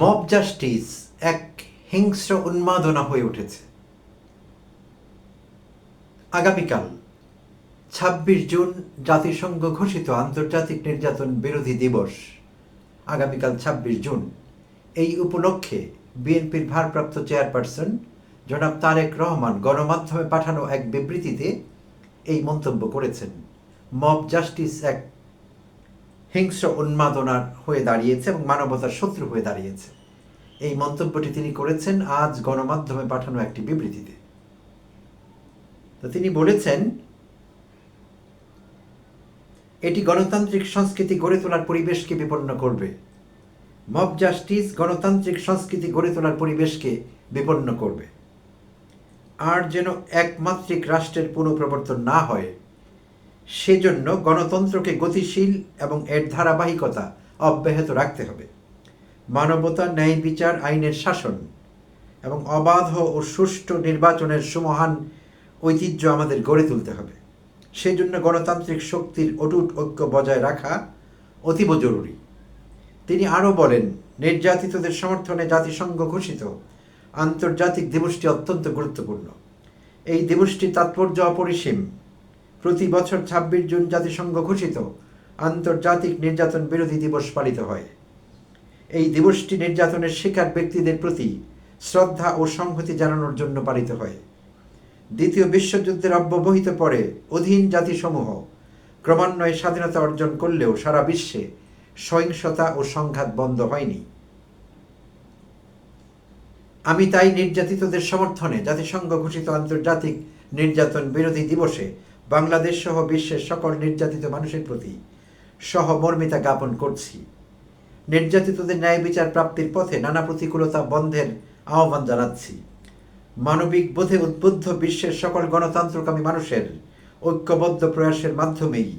Mob justice এক হিংস্র উন্মাদনা হয়ে উঠেছে। আগামীকাল, ছাব্বিশ জুন, জাতিসংঘ ঘোষিত আন্তর্জাতিক নির্যাতন বিরোধী দিবস। আগামীকাল, ছাব্বিশ জুন, এই উপলক্ষে বিএনপির ভারপ্রাপ্ত চেয়ারপারসন জনাব তারেক রহমান গণমাধ্যমে পাঠানো এক বিবৃতিতে এই মন্তব্য করেছেন। মব জাস্টিস এক হিংস্র উন্মাদনার হয়ে দাঁড়িয়েছে এবং মানবতার শত্রু হয়ে দাঁড়িয়েছে। এই মন্তব্যটি তিনি করেছেন আজ গণমাধ্যমে পাঠানো একটি বিবৃতিতে। তো তিনি বলেছেন, এটি গণতান্ত্রিক সংস্কৃতি গড়ে তোলার পরিবেশকে বিপন্ন করবে। মব জাস্টিস গণতান্ত্রিক সংস্কৃতি গড়ে তোলার পরিবেশকে বিপন্ন করবে। আর যেন একমাত্রিক রাষ্ট্রের পুনঃপ্রবর্তন না হয় সেজন্য গণতন্ত্রকে গতিশীল এবং এর ধারাবাহিকতা অব্যাহত রাখতে হবে। মানবতা, ন্যায় বিচার, আইনের শাসন এবং অবাধ ও সুষ্ঠু নির্বাচনের সুমহান ঐতিহ্য আমাদের গড়ে তুলতে হবে। সেজন্য গণতান্ত্রিক শক্তির অটুট ঐক্য বজায় রাখা অতীব জরুরি। তিনি আরও বলেন, নির্যাতিতদের সমর্থনে জাতিসংঘ ঘোষিত আন্তর্জাতিক দিবসটি অত্যন্ত গুরুত্বপূর্ণ। এই দিবসটির তাৎপর্য অপরিসীম। প্রতি বছর ছাব্বিশ জুন জাতিসংঘ ঘোষিত, আন্তর্জাতিক নির্যাতন বিরোধী দিবস পালিত হয়। এই দিবসটি নির্যাতনের শিকার ব্যক্তিদের প্রতি শ্রদ্ধা ও সংহতি জানানোর জন্য পালিত হয়। দ্বিতীয় বিশ্বযুদ্ধের অব্যবহিত পরে অধীন জাতিসমূহ ক্রমান্বয়ে স্বাধীনতা অর্জন করলেও সারা বিশ্বে সহিংসতা ও সংঘাত বন্ধ হয়নি। আমি তাই নির্যাতিতদের সমর্থনে জাতিসংঘ ঘোষিত আন্তর্জাতিক নির্যাতন বিরোধী দিবসে বাংলাদেশ সহ বিশ্বের সকল নির্যাতিত মানুষের প্রতি সহমর্মিতা জ্ঞাপন করছি। নির্যাতিতদের ন্যায় বিচার প্রাপ্তির পথে নানা প্রতিকূলতা বন্ধের আহ্বান জানাচ্ছি। মানবিক বোধে উদ্বুদ্ধ বিশ্বের সকল গণতন্ত্রকামী মানুষের ঐক্যবদ্ধ প্রয়াসের মাধ্যমেই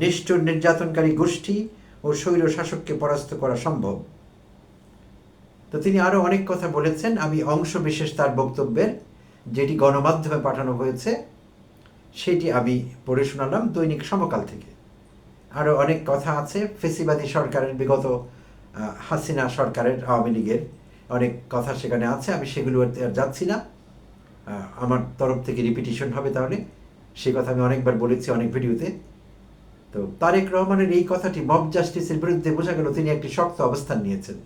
নিষ্ঠুর নির্যাতনকারী গোষ্ঠী ও স্বৈর শাসককে পরাস্ত করা সম্ভব। তো তিনি আরও অনেক কথা বলেছেন। আমি অংশ বিশেষ তার বক্তব্যের, যেটি গণমাধ্যমে পাঠানো হয়েছে সেটি আমি পড়ে শোনালাম দৈনিক সমকাল থেকে। আরও অনেক কথা আছে, ফেসিবাদী সরকারের বিগত হাসিনা সরকারের আওয়ামী লীগের অনেক কথা সেখানে আছে, আমি সেগুলো আর যাচ্ছি না। আমার তরফ থেকে রিপিটিশন হবে তাহলে। সেই কথা আমি অনেকবার বলেছি অনেক ভিডিওতে। তো তারেক রহমানের এই কথাটি মব জাস্টিসের বিরুদ্ধে বোঝা গেল তিনি একটি শক্ত অবস্থান নিয়েছেন।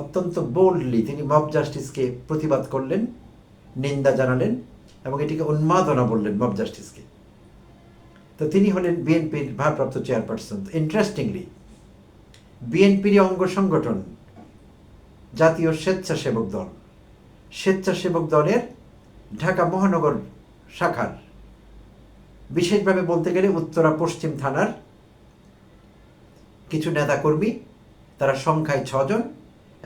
অত্যন্ত বোল্ডলি তিনি মব জাস্টিসকে প্রতিবাদ করলেন, নিন্দা জানালেন এবং এটিকে উন্মাদনা বললেন মব জাস্টিসকে। তো তিনি হলেন বিএনপির ভারপ্রাপ্ত চেয়ারপারসন। ইন্টারেস্টিংলি বিএনপির অঙ্গ সংগঠন জাতীয় স্বেচ্ছাসেবক দল। স্বেচ্ছাসেবক দলের ঢাকা মহানগর শাখার, বিশেষভাবে বলতে গেলে উত্তরা পশ্চিম থানার কিছু নেতাকর্মী, তারা সংখ্যায় ছজন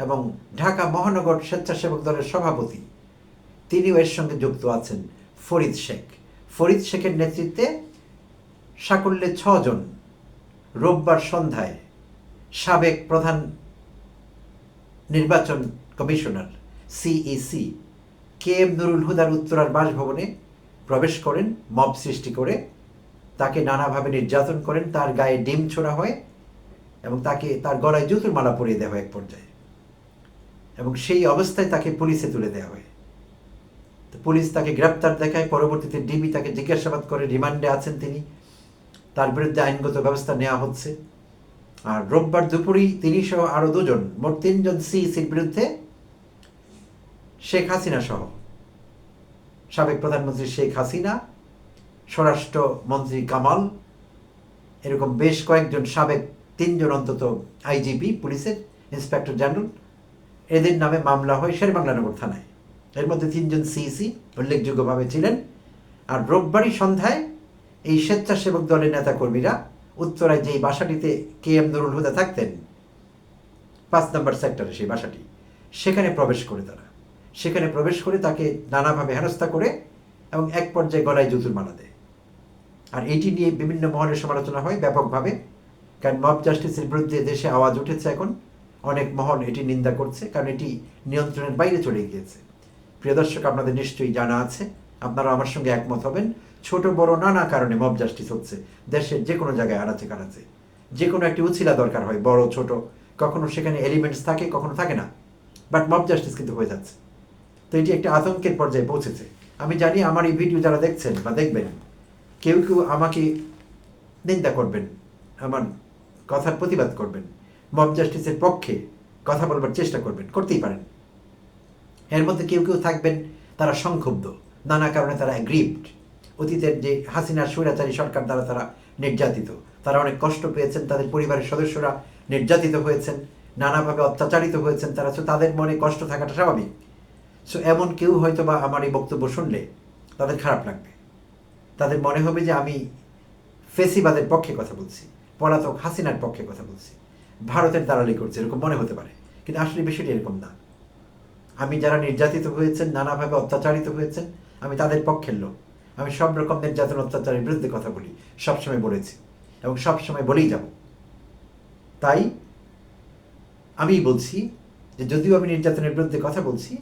এবং ঢাকা মহানগর স্বেচ্ছাসেবক দলের সভাপতি। তিনিও এর সঙ্গে যুক্ত আছেন ফরিদ শেখ। ফরিদ শেখের নেতৃত্বে সাকল্যে ছজন রোববার সন্ধ্যায় সাবেক প্রধান নির্বাচন commissioner CEC K M Nurul হুদার উত্তরার বাসভবনে প্রবেশ করেন, মব সৃষ্টি করে তাকে নানাভাবে নির্যাতন করেন, তার গায়ে ডিম ছোড়া হয় এবং তাকে তার গলায় জুতোর মালা পরিয়ে দেওয়া হয় এক পর্যায়ে এবং সেই অবস্থায় তাকে পুলিশে তুলে দেওয়া হয়। পুলিশ তাকে গ্রেপ্তার দেখায়, পরবর্তীতে ডিবি তাকে জিজ্ঞাসাবাদ করে, রিমান্ডে আছেন তিনি। তার বিরুদ্ধে আইনগত ব্যবস্থা নেওয়া হচ্ছে। আর রোববার দুপুরেই তিনি সহ আরও দুজন, মোট তিনজন সিইসির বিরুদ্ধে শেখ হাসিনা সহ সাবেক প্রধানমন্ত্রী শেখ হাসিনা, স্বরাষ্ট্র মন্ত্রী কামাল, এরকম বেশ কয়েকজন সাবেক তিনজন অন্তত আইজিপি, পুলিশের ইন্সপেক্টর জেনারেল, এদের নামে মামলা হয় শেরবাংলানগর থানায়। এর মধ্যে তিনজন সিইসি উল্লেখযোগ্যভাবে ছিলেন। আর রোববারই সন্ধ্যায় এই স্বেচ্ছাসেবক দলের নেতাকর্মীরা উত্তরায় যেই বাসাটিতে কে এম নুরুল হুদা থাকতেন, পাঁচ নম্বর সেক্টরে সেই বাসাটি, সেখানে প্রবেশ করে তারা। সেখানে প্রবেশ করে তাকে নানাভাবে হেনস্থা করে এবং এক পর্যায়ে গলায় জুতুর মালা দেয়। আর এটি নিয়ে বিভিন্ন মহলের সমালোচনা হয় ব্যাপকভাবে, কারণ মব জাস্টিসের বিরুদ্ধে দেশে আওয়াজ উঠেছে এখন। অনেক মহল এটি নিন্দা করছে, কারণ এটি নিয়ন্ত্রণের বাইরে চলে গিয়েছে। প্রিয় দর্শক, আপনাদের নিশ্চয়ই জানা আছে, আপনারা আমার সঙ্গে একমত হবেন, ছোট বড় নানা কারণে মব জাস্টিস হচ্ছে, দেশের যে কোনো জায়গায় আনাচে কানাচে। যে কোনো একটি উছিলা দরকার হয়, বড়, ছোট, কখনো সেখানে এলিমেন্টস থাকে, কখনো থাকে না বাট মব জাস্টিস কিন্তু হয়ে যাচ্ছে। তো এটি একটা আতঙ্কের পর্যায়ে পৌঁছেছে। আমি জানি আমার এই ভিডিও যারা দেখছেন বা দেখবেন, কেউ কেউ আমাকে নিন্দা করবেন, আমার কথার প্রতিবাদ করবেন মব জাস্টিসের পক্ষে কথা বলবার চেষ্টা করবেন, করতেই পারেন। এর মধ্যে কেউ কেউ থাকবেন, তারা সংক্ষুব্ধ। নানা কারণে তারা অ্যাগ্রিভড অতীতের যে হাসিনার স্বৈরাচারী সরকার দ্বারা তারা নির্যাতিত। তারা অনেক কষ্ট পেয়েছেন, তাদের পরিবারের সদস্যরা নির্যাতিত হয়েছেন, নানাভাবে অত্যাচারিত হয়েছেন তারা। তো তাদের মনে কষ্ট থাকাটা স্বাভাবিক। সো এমন কেউ হয়তো বা আমার এই বক্তব্য শুনলে তাদের খারাপ লাগবে। তাদের মনে হবে যে আমি ফেসিবাদের পক্ষে কথা বলছি, পলাতক হাসিনার পক্ষে কথা বলছি। ভারতের দালালি করছে, এরকম মনে হতে পারে। কিন্তু আসলে বিষয়টি এরকম না। আমি যারা নির্যাতিত হয়েছেন, নানাভাবে অত্যাচারিত হয়েছেন, আমি তাদের পক্ষের লোক। আমি সব রকম নির্যাতন, অত্যাচারের বিরুদ্ধে কথা বলি, সবসময় বলেছি এবং সবসময় বলেই যাব। তাই আমি বলছি যে যদিও আমি নির্যাতনের বিরুদ্ধে কথা বলছি,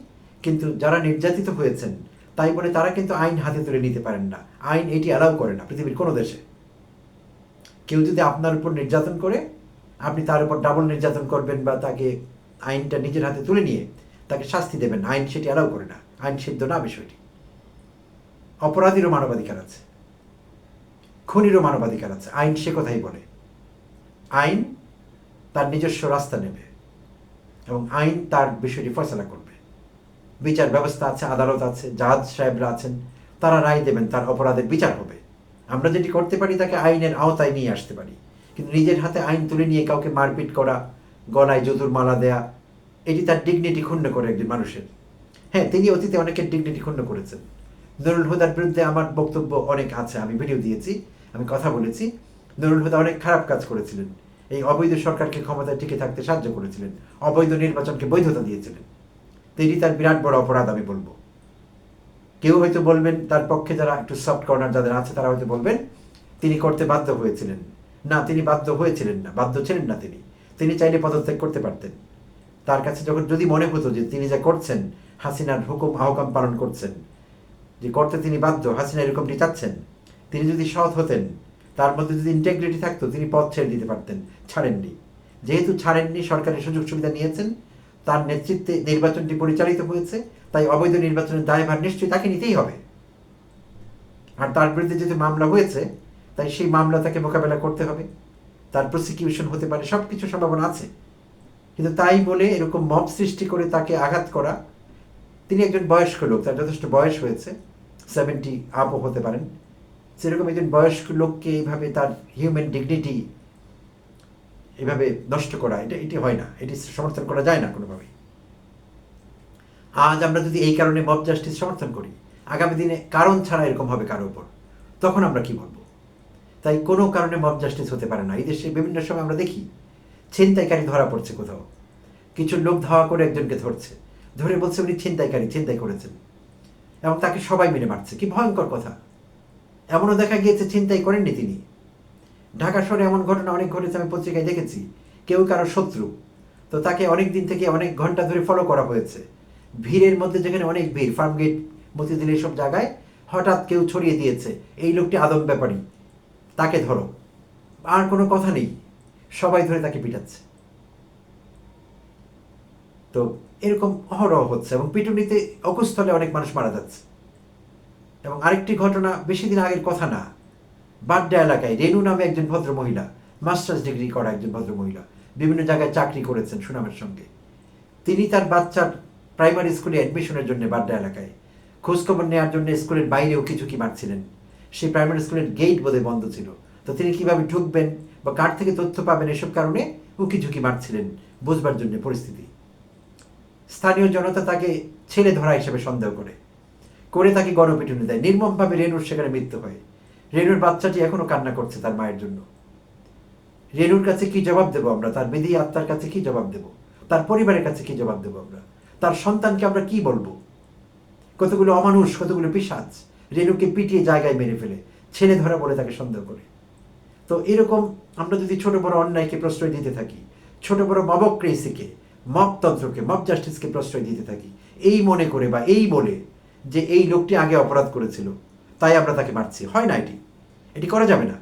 কিন্তু যারা নির্যাতিত হয়েছেন, তাই বলে তারা কিন্তু আইন হাতে তুলে নিতে পারেন না। আইন এটি অ্যালাউ করে না পৃথিবীর কোনো দেশে। কেউ যদি আপনার উপর নির্যাতন করে, আপনি তার উপর ডাবল নির্যাতন করবেন বা তাকে আইনটা নিজের হাতে তুলে নিয়ে তাকে শাস্তি দেবেন, আইন সেটি অ্যালাউ করে না, আইন সিদ্ধ না বিষয়টি অপরাধীরও মানবাধিকার আছে, খুনিরও মানবাধিকার আছে, আইন সে কথাই বলে। আইন তার নিজস্ব রাস্তা নেবে এবং আইন তার বিষয়টি ফয়সলা করবে। বিচার ব্যবস্থা আছে, আদালত আছে, জাজ সাহেবরা আছেন, তারা রায় দেবেন, তার অপরাধের বিচার হবে। আমরা যেটি করতে পারি তাকে আইনের আওতায় নিয়ে আসতে পারি, কিন্তু নিজের হাতে আইন তুলে নিয়ে কাউকে মারপিট করা, গলায় যদুর মালা দেয়া এটি তার ডিগনিটি ক্ষুণ্ণ করে একজন মানুষের। হ্যাঁ তিনি অতীতে অনেকের ডিগনিটি ক্ষুণ্ণ করেছেন। নুরুল হুদার বিরুদ্ধে আমার বক্তব্য অনেক আছে, আমি ভিডিও দিয়েছি, আমি কথা বলেছি। নুরুল হুদা অনেক খারাপ কাজ করেছিলেন। এই অবৈধ সরকারকে ক্ষমতায় টিকে থাকতে সাহায্য করেছিলেন, অবৈধ নির্বাচনকে বৈধতা দিয়েছিলেন। তিনি তার বিরাট বড় অপরাধ, আমি বলব। কেউ হয়তো বলবেন, তার পক্ষে যারা একটু সফট কর্নার যাদের আছে, তারা হয়তো বলবেন, তিনি করতে বাধ্য হয়েছিলেন। না, তিনি বাধ্য হয়েছিলেন না, বাধ্য ছিলেন না তিনি। তিনি চাইলে পদত্যাগ করতে পারতেন। তার কাছে যখন যদি মনে হতো যে তিনি যা করছেন, হাসিনার হুকুম, আহকাম পালন করছেন, যে করতে তিনি বাধ্য, হাসিনা এরকমটি চাচ্ছেন তিনি যদি সৎ হতেন, তার মধ্যে যদি ইন্টেগ্রিটি থাকতো, তিনি পথ ছেড়ে দিতে পারতেন, ছাড়েননি। যেহেতু ছাড়েননি, সরকারের সুযোগ সুবিধা নিয়েছেন, তার নেতৃত্বে নির্বাচনটি পরিচালিত হয়েছে, তাই অবৈধ নির্বাচনের দায়ভার নিশ্চয়ই তাকে নিতেই হবে। আর তার বিরুদ্ধে যেহেতু মামলা হয়েছে, তাই সেই মামলা তাকে মোকাবেলা করতে হবে। তার প্রসিকিউশন হতে পারে সব কিছু সম্ভাবনা আছে। কিন্তু তাই বলে এরকম মব সৃষ্টি করে তাকে আঘাত করা। তিনি একজন বয়স্ক লোক, তার যথেষ্ট বয়স হয়েছে সেভেন্টি আপও হতে পারেন। সেরকম একজন বয়স্ক লোককে এইভাবে তার হিউম্যান ডিগনিটি এভাবে নষ্ট করা, এটা, এটি হয় না, এটি সমর্থন করা যায় না কোনোভাবেই। আজ আমরা যদি এই কারণে মব জাস্টিস সমর্থন করি, আগামী দিনে কারণ ছাড়া এরকম হবে কারোর উপর, তখন আমরা কি বলব? তাই কোনো কারণে মব জাস্টিস হতে পারে না। এই দেশে বিভিন্ন সময় আমরা দেখি ছিনতাইকারী ধরা পড়ছে কোথাও। কিছু লোক ধাওয়া করে একজনকে ধরছে। ধরে বলছে উনি ছিনতাইকারী, ছিনতাই করেছেন। এবং তাকে সবাই মেনে মারছে। কি ভয়ঙ্কর কথা। এমনও দেখা গিয়েছে ছিনতাই করেননি তিনি। ঢাকা শহরে এমন ঘটনা অনেক ঘটেছে, আমি পত্রিকায় দেখেছি। কেউ কারও শত্রু। তো তাকে অনেক দিন থেকে অনেক ঘণ্টা ধরে ফলো করা হয়েছে। ভিড়ের মধ্যে যেখানে অনেক ভিড়, ফার্মগেট মতিদিন এইসব জায়গায় হঠাৎ কেউ ছড়িয়ে দিয়েছে। এই লোকটি আদম ব্যাপারী। তাকে ধরো। আর কোনো কথা নেই। সবাই ধরে তাকে পিটাচ্ছে। তো এরকম অহরহ হচ্ছে এবং পিটুনিতে অকুস্থলে অনেক মানুষ মারা যাচ্ছে। এবং আরেকটি ঘটনা বেশি দিন আগের কথা না। বাড্ডা এলাকায় রেনু নামে একজন ভদ্র মহিলা মাস্টার্স ডিগ্রি করা একজন ভদ্র মহিলা বিভিন্ন জায়গায় চাকরি করেছেন সুনামের সঙ্গে। তিনি তার বাচ্চার প্রাইমারি স্কুলে অ্যাডমিশনের জন্য বাড্ডা এলাকায়। খোঁজখবর নেওয়ার জন্য স্কুলের বাইরেও কিছু কি মারছিলেন? সেই প্রাইমারি স্কুলের গেট বোধহয় বন্ধ ছিল। তো তিনি কীভাবে ঢুকবেন? বা কার থেকে তথ্য পাবেন এসব কারণে উকি ঝুঁকি মারছিলেন, বুঝবার জন্য পরিস্থিতি। স্থানীয় জনতা তাকে ছেলে ধরা হিসেবে সন্দেহ করে। করে তাকে গণপিটুনি দেয়। নির্মমভাবে রেনুর সেখানে মৃত্যু হয়। রেনুর বাচ্চাটি এখনও কান্না করছে তার মায়ের জন্য। রেনুর কাছে কি জবাব দেবো আমরা? তার বেদি আত্মার কাছে কি জবাব দেব? তার পরিবারের কাছে কি জবাব দেবো আমরা? তার সন্তানকে আমরা কি বলব? কতগুলো অমানুষ, কতগুলো পিসাজ রেনুকে পিটিয়ে জায়গায় মেরে ফেলে। ছেলে ধরা বলে তাকে সন্দেহ করে। তো এরকম আমরা যদি ছোট বড় অন্যায়কে প্রশ্রয় দিতে থাকি, ছোট বড় মবক্রেসিকে, মবতন্ত্রকে, মব জাস্টিসকে প্রশ্রয় দিতে থাকি, এই মনে করে বা এই বলে যে এই লোকটি আগে অপরাধ করেছিল, তাই আমরা তাকে মারছি। হয় না এটি? এটি করা যাবে না।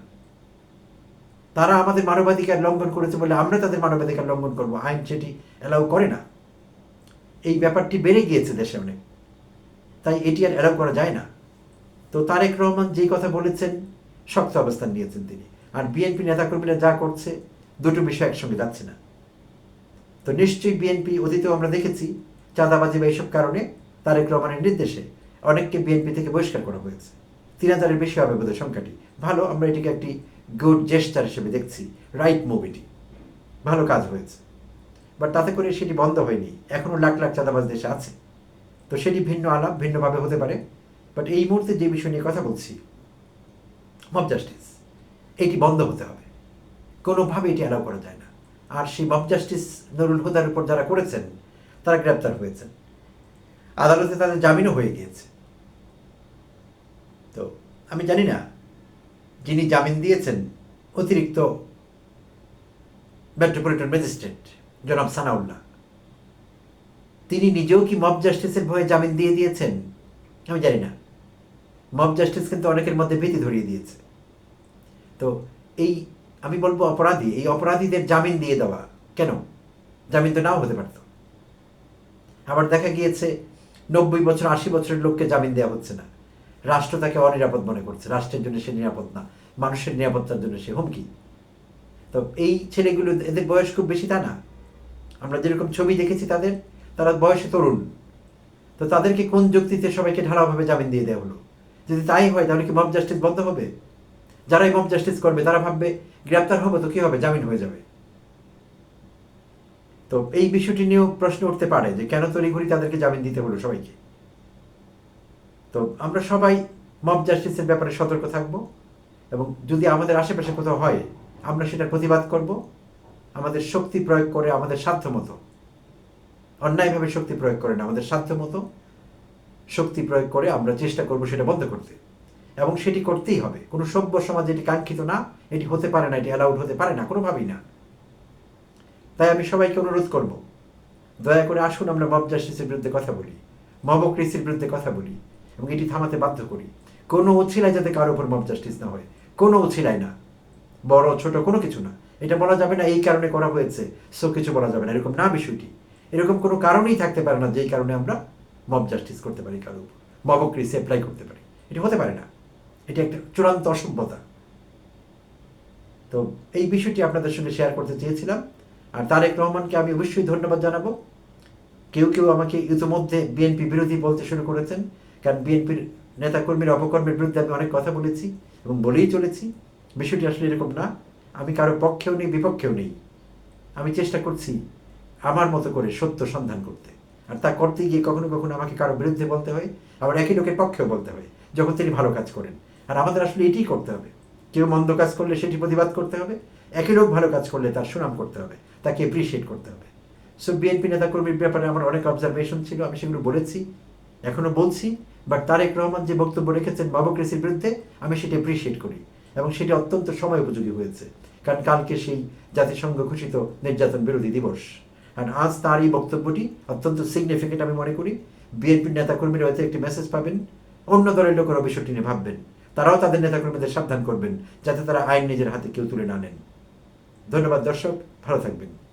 তারা আমাদের মানবাধিকার লঙ্ঘন করেছে বলে আমরা তাদের মানবাধিকার লঙ্ঘন করব। আইন সেটি অ্যালাউ করে না। এই ব্যাপারটি বেড়ে গিয়েছে দেশে অনেক। তাই এটি আর অ্যালাউ করা যায় না। তো তারেক রহমান যেই কথা বলেছেন, শক্ত অবস্থান নিয়েছেন তিনি। আর বিএনপি নেতাকর্মীরা যা করছে, দুটো বিষয় একসঙ্গে যাচ্ছে না। তো নিশ্চয়ই বিএনপি অতীতেও আমরা দেখেছি, চাঁদাবাজি বা এইসব কারণে তারেক রহমানের নির্দেশে অনেককে বিএনপি থেকে বহিষ্কার করা হয়েছে। তিন হাজারের বেশি হবে বোধহয় সংখ্যাটি। ভালো, আমরা এটিকে একটি গুড জেস্টার হিসেবে দেখছি রাইট মুভিটি ভালো কাজ হয়েছে। বাট তাতে করে সেটি বন্ধ হয়নি। এখনও লাখ লাখ চাঁদাবাজ দেশে আছে। তো সেটি ভিন্ন আলাপ, ভিন্নভাবে হতে পারে। বাট এই মুহূর্তে যে বিষয় নিয়ে কথা বলছি মব জাস্টিস এটি বন্ধ হতে হবে। কোনোভাবে এটি অ্যালাউ করা যায় না। আর সেই মব জাস্টিস নুরুল হুদার উপর যারা করেছেন, তারা গ্রেপ্তার হয়েছেন। আদালতে তাদের জামিনও হয়ে গিয়েছে। তো আমি জানি না, যিনি জামিন দিয়েছেন, অতিরিক্ত মেট্রোপলিটন ম্যাজিস্ট্রেট জনাব সানাউল্লাহ, তিনি নিজেও কি মব জাস্টিসের ভয়ে জামিন দিয়ে দিয়েছেন? আমি জানি না। মব জাস্টিস কিন্তু অনেকের মধ্যে ভীতি ধরিয়ে দিয়েছে। তো এই, আমি বলব অপরাধী, এই অপরাধীদের জামিন দিয়ে দেওয়া, কেন? জামিন তো নাও হতে পারত। আবার দেখা গিয়েছে, নব্বই বছর, আশি বছরের লোককে জামিন দেওয়া হচ্ছে না। রাষ্ট্র তাকে অনিরাপদ মনে করছে, রাষ্ট্রের জন্য সে নিরাপদ না, মানুষের নিরাপত্তার জন্য সে হুমকি। তো এই ছেলেগুলো, এদের বয়স খুব বেশি তা না। আমরা যেরকম ছবি দেখেছি তাদের, তারা বয়সে তরুণ। তো তাদেরকে কোন যুক্তিতে সবাইকে ঢালাওভাবে জামিন দিয়ে দেওয়া হলো? যদি তাই হয়, তাহলে কি মব জাস্টিস বন্ধ হবে? যারাই মব জাস্টিস করবে, তারা ভাববে, গ্রেপ্তার হবে তো কি হবে? জামিন হয়ে যাবে। তো এই বিষয়টি নিয়েও প্রশ্ন উঠতে পারে যে কেন তড়িঘড়ি তাদেরকে জামিন দিতে হলো সবাইকে? তো আমরা সবাই মব জাস্টিসের ব্যাপারে সতর্ক থাকব এবং যদি আমাদের আশেপাশে কোথাও হয়, আমরা সেটার প্রতিবাদ করব। আমাদের শক্তি প্রয়োগ করে আমাদের সাধ্য মতো। অন্যায়ভাবে শক্তি প্রয়োগ করে না, আমাদের সাধ্য মতো শক্তি প্রয়োগ করে আমরা চেষ্টা করব সেটা বন্ধ করতে। এবং সেটি করতেই হবে। কোনো সভ্য সমাজ এটি কাঙ্ক্ষিত না, এটি হতে পারে না, এটি অ্যালাউড হতে পারে না, কোনোভাবেই না। তাই আমি সবাইকে অনুরোধ করব, দয়া করে আসুন আমরা মব জাস্টিসের বিরুদ্ধে কথা বলি মবক্রেসির বিরুদ্ধে কথা বলি, এবং এটি থামাতে বাধ্য করি। কোনো উছিলায় যাতে কারোর উপর মব জাস্টিস না হয়, কোনো উছিলায় না। বড়, ছোট কোনো কিছু না। এটা বলা যাবে না, এই কারণে করা হয়েছে, সো কিছু বলা যাবে না, এরকম না বিষয়টি। এরকম কোনো কারণেই থাকতে পারে না, যেই কারণে আমরা মব জাস্টিস করতে পারি কারোর উপর মবক্রেসি অ্যাপ্লাই করতে পারি। এটি হতে পারে না। এটি একটা চূড়ান্ত অসভ্যতা। তো এই বিষয়টি আপনাদের সঙ্গে শেয়ার করতে চেয়েছিলাম। আর তারেক রহমানকে আমি অবশ্যই ধন্যবাদ জানাব। কেউ কেউ আমাকে ইতিমধ্যে বিএনপি বিরোধী বলতে শুরু করেছেন। কারণ বিএনপির নেতাকর্মীর অপকর্মের বিরুদ্ধে আমি অনেক কথা বলেছি এবং বলেই চলেছি। বিষয়টি আসলে এরকম না। আমি কারও পক্ষেও নেই, বিপক্ষেও নেই। আমি চেষ্টা করছি আমার মতো করে সত্য সন্ধান করতে। আর তা করতে গিয়ে কখনো কখনো আমাকে কারও বিরুদ্ধে বলতে হয়। আবার একই লোকের পক্ষেও বলতে হয়, যখন তিনি ভালো কাজ করেন। আর আমাদের আসলে এটিই করতে হবে। কেউ মন্দ কাজ করলে সেটি প্রতিবাদ করতে হবে একই লোক ভালো কাজ করলে তার সুনাম করতে হবে, তাকে এপ্রিসিয়েট করতে হবে। সো বিএনপি নেতাকর্মীর ব্যাপারে আমার অনেক অবজারভেশন ছিল, আমি সেগুলো বলেছি, এখনও বলছি বাট তারেক রহমান যে বক্তব্য রেখেছেন বাবুক্রেসির বিরুদ্ধে, আমি সেটি এপ্রিসিয়েট করি এবং সেটি অত্যন্ত সময় উপযোগী হয়েছে, কারণ কালকে সেই জাতিসংঘ ঘোষিত নির্যাতন বিরোধী দিবস। আর আজ তার এই বক্তব্যটি অত্যন্ত সিগনিফিকেন্ট আমি মনে করি। বিএনপির নেতাকর্মীরা হয়তো একটি মেসেজ পাবেন, অন্য দলের লোকেরা বিষয়টি নিয়ে ভাববেন। তারাও তাদের নেতাকর্মীদের সাবধান করবেন, যাতে তারা আইন নিজের হাতে কেউ তুলে না নেন। ধন্যবাদ, দর্শক। ভালো থাকবেন।